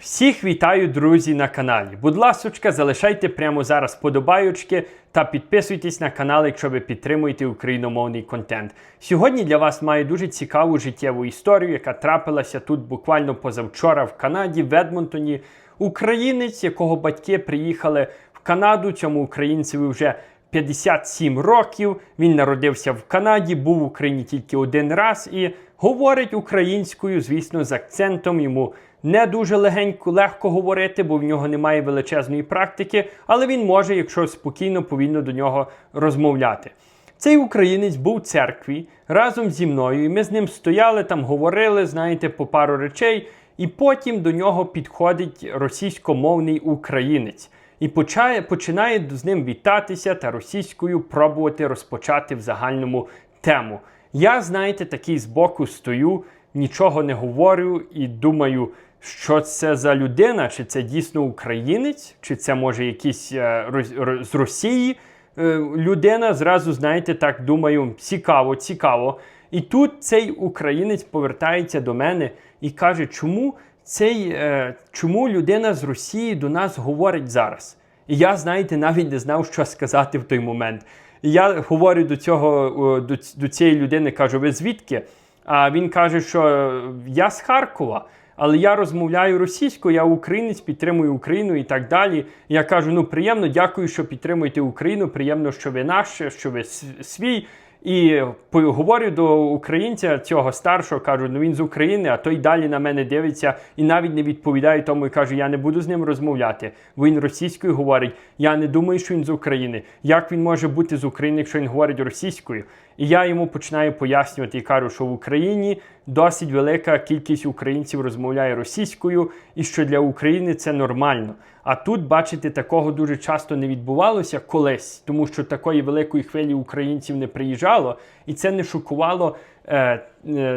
Всіх вітаю, друзі, на каналі. Будь ласочка, залишайте прямо зараз подобайочки та підписуйтесь на канал, якщо ви підтримуєте україномовний контент. Сьогодні для вас маю дуже цікаву життєву історію, яка трапилася тут буквально позавчора в Канаді, в Едмонтоні. Українець, якого батьки приїхали в Канаду, цьому українцеві вже 57 років. Він народився в Канаді, був в Україні тільки один раз і говорить українською, звісно, з акцентом. Йому не дуже легенько, легко говорити, бо в нього немає величезної практики, але він може, якщо спокійно, повільно до нього розмовляти. Цей українець був в церкві разом зі мною, і ми з ним стояли там, говорили, знаєте, по пару речей. І потім до нього підходить російськомовний українець і почає, починає з ним вітатися та російською пробувати розпочати в загальному тему. Я, знаєте, такий збоку стою, нічого не говорю і думаю, що це за людина, чи це дійсно українець, чи це може якийсь е, роз- ро- з Росії е, людина. Зразу, знаєте, так думаю, цікаво, цікаво. І тут цей українець повертається до мене і каже, чому цей, е, чому людина з Росії до нас говорить зараз? І я, знаєте, навіть не знав, що сказати в той момент. І я говорю до цього до, до цієї людини, кажу, ви звідки? А він каже, що е, я з Харкова. Але я розмовляю російською, я українець, підтримую Україну і так далі. Я кажу: ну приємно, дякую, що підтримуєте Україну. Приємно, що ви наш, що ви свій. І говорю до українця цього старшого, кажу, ну він з України, а той далі на мене дивиться і навіть не відповідає тому і каже, я не буду з ним розмовляти. Він російською говорить. Я не думаю, що він з України. Як він може бути з України, якщо він говорить російською? І я йому починаю пояснювати і кажу, що в Україні досить велика кількість українців розмовляє російською, і що для України це нормально. А тут, бачите, такого дуже часто не відбувалося колись, тому що такої великої хвилі українців не приїжджало, і це не шокувало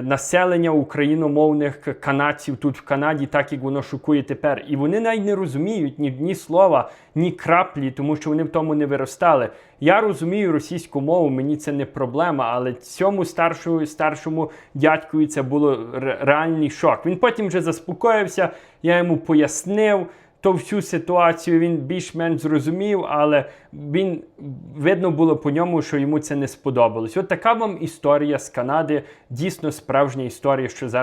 населення україномовних канадців тут в Канаді, так як воно шокує тепер. І вони навіть не розуміють ні, ні слова, ні краплі, тому що вони в тому не виростали. Я розумію російську мову, мені це не проблема, але цьому старшому, старшому дядькові це було реальний шок. Він потім вже заспокоївся, я йому пояснив то всю ситуацію він більш-менш зрозумів, але він видно було по ньому, що йому це не сподобалось. От така вам історія з Канади, дійсно справжня історія, що зараз.